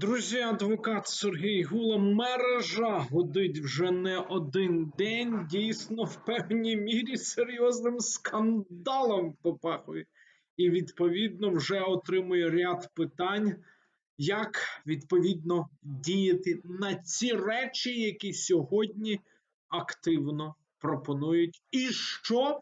Друзі, адвокат Сергій Гула, мережа гудить вже не один день. Дійсно, в певній мірі серйозним скандалом попахує. І відповідно вже отримує ряд питань, як відповідно діяти на ці речі, які сьогодні активно пропонують, і що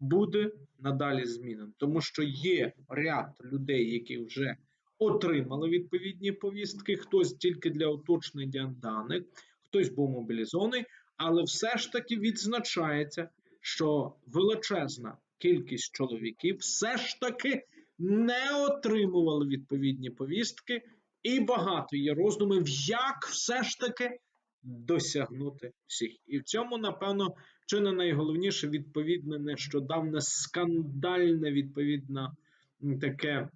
буде надалі змінено. Тому що є ряд людей, які вже отримали відповідні повістки, хтось тільки для уточнення даних, хтось був мобілізований, але все ж таки відзначається, що величезна кількість чоловіків все ж таки не отримували відповідні повістки, і багато є роздумів, як все ж таки досягнути всіх. І в цьому, напевно, чи не найголовніше відповідне нещодавне скандальне відповідно таке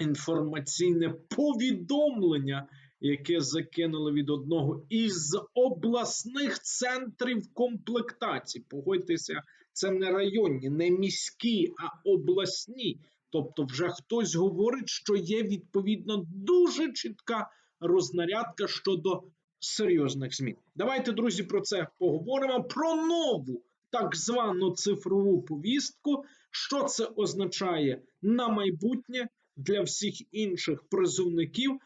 інформаційне повідомлення, яке закинули від одного із обласних центрів комплектації. Погодьтеся, це не районні, не міські, а обласні. Тобто, вже хтось говорить, що є відповідно дуже чітка рознарядка щодо серйозних змін. Давайте, друзі, про це поговоримо. Про нову так звану цифрову повістку. Що це означає на майбутнє для всіх інших призовників,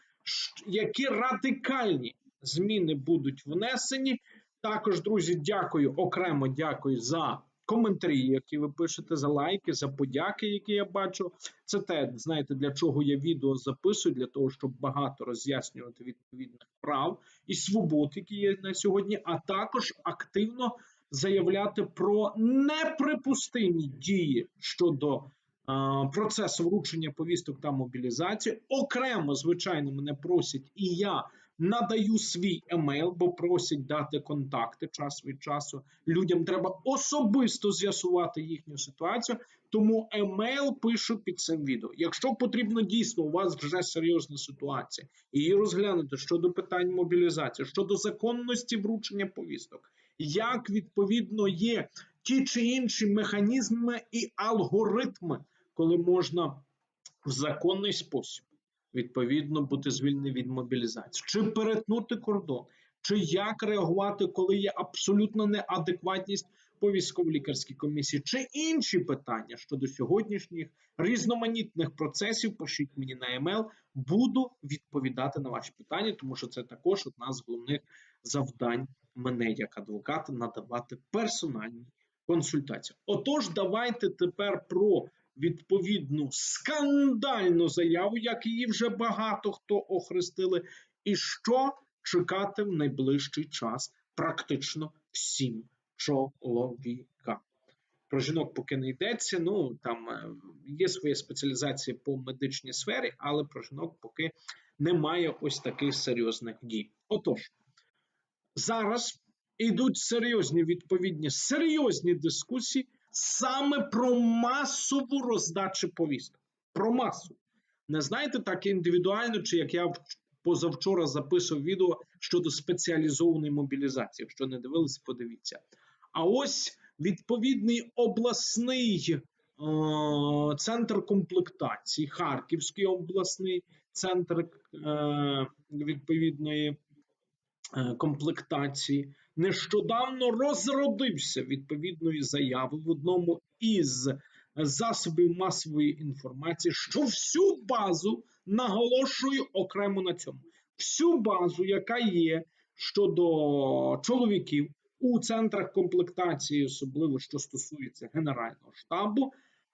які радикальні зміни будуть внесені. Також, друзі, дякую окремо дякую за коментарі, які ви пишете, за лайки, за подяки, які я бачу. Це те, знаєте, для чого я відео записую, для того, щоб багато роз'яснювати відповідних прав і свобод, які є на сьогодні, а також активно заявляти про неприпустимі дії щодо а, процесу вручення повісток та мобілізації. Окремо, звичайно, мене просять, і я надаю свій емейл, бо просять дати контакти час від часу. Людям треба особисто з'ясувати їхню ситуацію. Тому емейл пишу під цим відео. Якщо потрібно дійсно, у вас вже серйозна ситуація, і її розглянути щодо питань мобілізації, щодо законності вручення повісток, як відповідно є ті чи інші механізми і алгоритми, коли можна в законний спосіб відповідно бути звільнений від мобілізації, чи перетнути кордон, чи як реагувати, коли є абсолютна неадекватність по військово-лікарській комісії, чи інші питання щодо сьогоднішніх різноманітних процесів, пишіть мені на емейл, буду відповідати на ваші питання, тому що це також одна з головних завдань мене як адвоката надавати персональні консультації. Отож, давайте тепер про відповідну скандальну заяву, як її вже багато хто охрестили, і що чекати в найближчий час практично всім чоловікам. Про жінок поки не йдеться. Ну там е, є своя спеціалізація по медичній сфері, але про жінок поки немає ось таких серйозних дій. Отож, зараз йдуть серйозні відповідні серйозні дискусії саме про масову роздачу повісток. Про масу. Не знаєте так індивідуально, чи як я позавчора записував відео щодо спеціалізованої мобілізації. Якщо не дивилися, подивіться. А ось відповідний обласний е, центр комплектації, Харківський обласний центр е, відповідної е, комплектації нещодавно розродився відповідної заяви в одному із засобів масової інформації, що всю базу наголошую окремо на цьому. Всю базу, яка є щодо чоловіків у центрах комплектації, особливо що стосується Генерального штабу,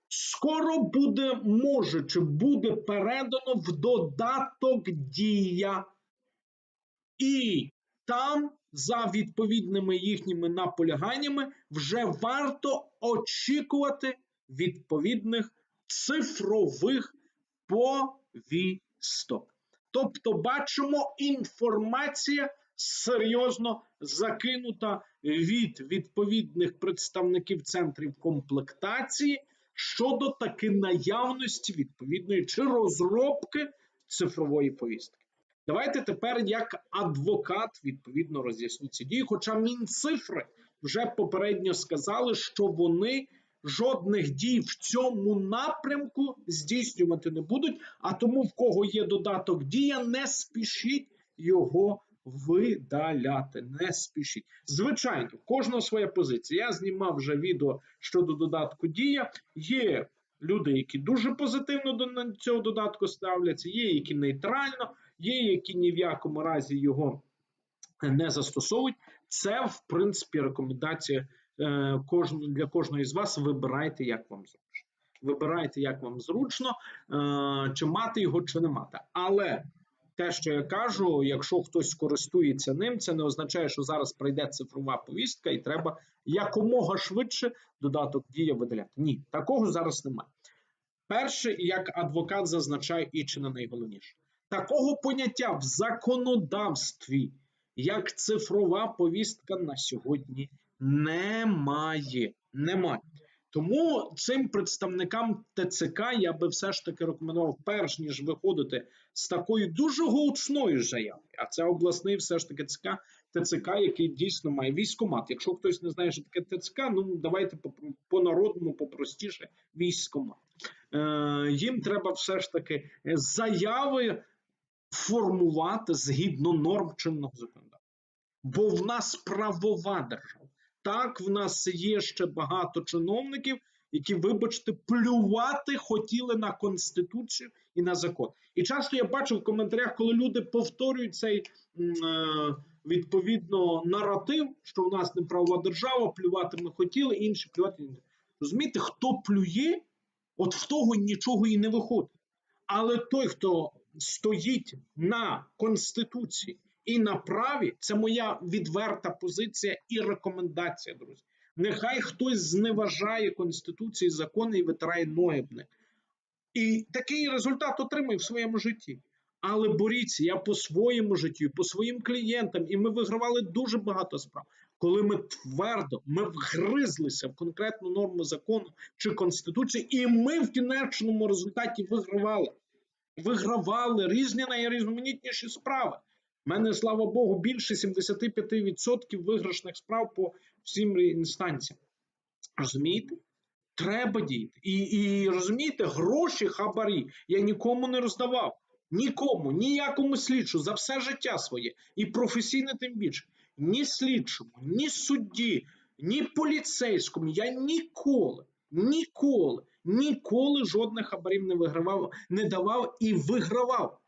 скоро буде може чи буде передано в додаток дія і там, за відповідними їхніми наполяганнями, вже варто очікувати відповідних цифрових повісток. Тобто, бачимо, інформація серйозно закинута від відповідних представників центрів комплектації щодо таки наявності відповідної чи розробки цифрової повістки. Давайте тепер як адвокат відповідно роз'ясню ці дії. Хоча Мінцифри вже попередньо сказали, що вони жодних дій в цьому напрямку здійснювати не будуть. А тому, в кого є додаток дія, не спішіть його видаляти. Не спішіть. Звичайно, в кожного своя позиція. Я знімав вже відео щодо додатку дія. Є люди, які дуже позитивно до цього додатку ставляться, є які нейтрально, є які ні в якому разі його не застосовують. Це, в принципі, рекомендація е, для кожного з вас. Вибирайте, як вам зручно. Вибирайте, як вам зручно, е, чи мати його, чи не мати. Але те, що я кажу, якщо хтось користується ним, це не означає, що зараз прийде цифрова повістка, і треба якомога швидше додаток дія видаляти. Ні, такого зараз немає. Перше, як адвокат зазначає, і чи не найголовніше, такого поняття в законодавстві, як цифрова повістка на сьогодні немає. Немає. Тому цим представникам ТЦК я би все ж таки рекомендував, перш ніж виходити з такої дуже гучної заяви, а це обласний все ж таки ТЦК, ТЦК, який дійсно має військомат. Якщо хтось не знає, що таке ТЦК, ну давайте по народному попростіше військомат. Е, Їм треба все ж таки заяви формувати згідно норм чинного законодавства. Бо в нас правова держава. Так, в нас є ще багато чиновників, які, вибачте, плювати хотіли на конституцію і на закон. І часто я бачу в коментарях, коли люди повторюють цей е, відповідно наратив, що у нас не правова держава, плювати ми хотіли, інші плювати не розумієте, хто плює, от в того нічого і не виходить. Але той, хто стоїть на конституції і на праві це моя відверта позиція і рекомендація, друзі. Нехай хтось зневажає конституції, закони і витирає ноги в них. І такий результат отримує в своєму житті. Але боріться, я по своєму життю, по своїм клієнтам, і ми вигравали дуже багато справ, коли ми твердо ми вгризлися в конкретну норму закону чи конституції, і ми в кінечному результаті вигравали. Вигравали різні найрізноманітніші справи. У мене, слава Богу, більше 75% виграшних справ по всім інстанціям. Розумієте? Треба діяти. І і розумієте, гроші хабарі я нікому не роздавав. Нікому, ніякому слідчу за все життя своє. І професійне тим більше. Ні слідчому, ні судді, ні поліцейському. Я ніколи, ніколи, ніколи жодних хабарів не вигравав, не давав і вигравав.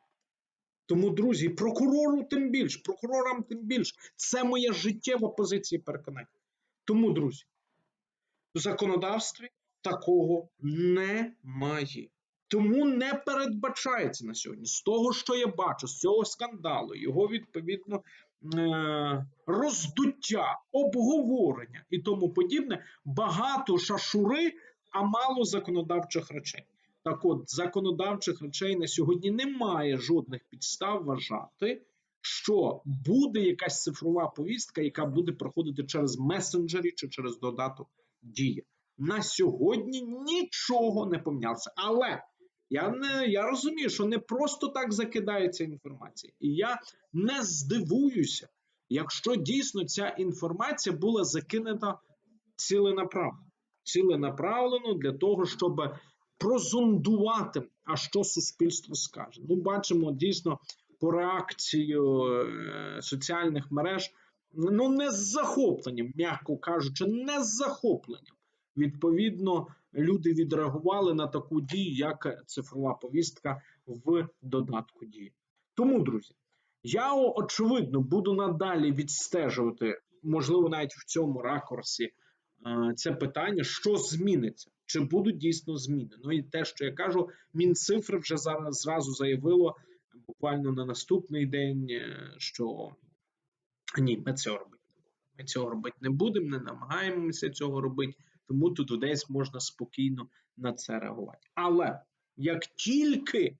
Тому, друзі, прокурору тим більш, прокурорам тим більш. Це моя життєва позиція переконання. Тому, друзі, в законодавстві такого немає. Тому не передбачається на сьогодні. З того, що я бачу, з цього скандалу, його відповідно е, роздуття, обговорення і тому подібне, багато шашури, а мало законодавчих речей. Так от, законодавчих речей на сьогодні немає жодних підстав вважати, що буде якась цифрова повістка, яка буде проходити через месенджері чи через додаток дія. На сьогодні нічого не помінялося. Але я не я розумію, що не просто так закидається інформація. І я не здивуюся, якщо дійсно ця інформація була закинута ціленаправлено. Ціленаправлено для того, щоб прозондувати, а що суспільство скаже. Ну, бачимо дійсно по реакцію е, соціальних мереж, ну не з захопленням, м'яко кажучи, не з захопленням. Відповідно, люди відреагували на таку дію, як цифрова повістка в додатку дії. Тому, друзі, я очевидно буду надалі відстежувати, можливо, навіть в цьому ракурсі це питання, що зміниться чи будуть дійсно зміни. Ну і те, що я кажу, Мінцифри вже зараз зразу заявило буквально на наступний день, е, що ні, ми цього робити не будемо. Ми цього робити не будемо, не намагаємося цього робити, тому тут десь можна спокійно на це реагувати. Але як тільки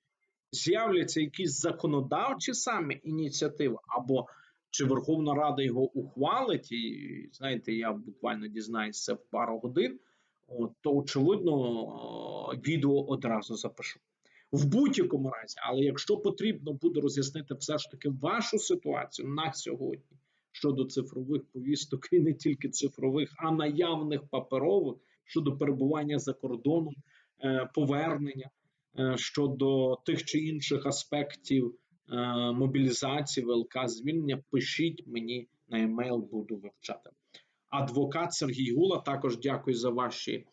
з'являться якісь законодавчі саме ініціативи, або чи Верховна Рада його ухвалить, і знаєте, я буквально дізнаюся в пару годин от, то очевидно відео одразу запишу. В будь-якому разі, але якщо потрібно буде роз'яснити все ж таки вашу ситуацію на сьогодні щодо цифрових повісток і не тільки цифрових, а наявних паперових, щодо перебування за кордоном, е, повернення, е, щодо тих чи інших аспектів е, мобілізації, ВЛК, звільнення, пишіть мені на емейл, буду вивчати. Адвокат Сергій Гула. Також дякую за ваші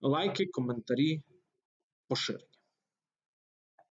лайки, коментарі, поширення.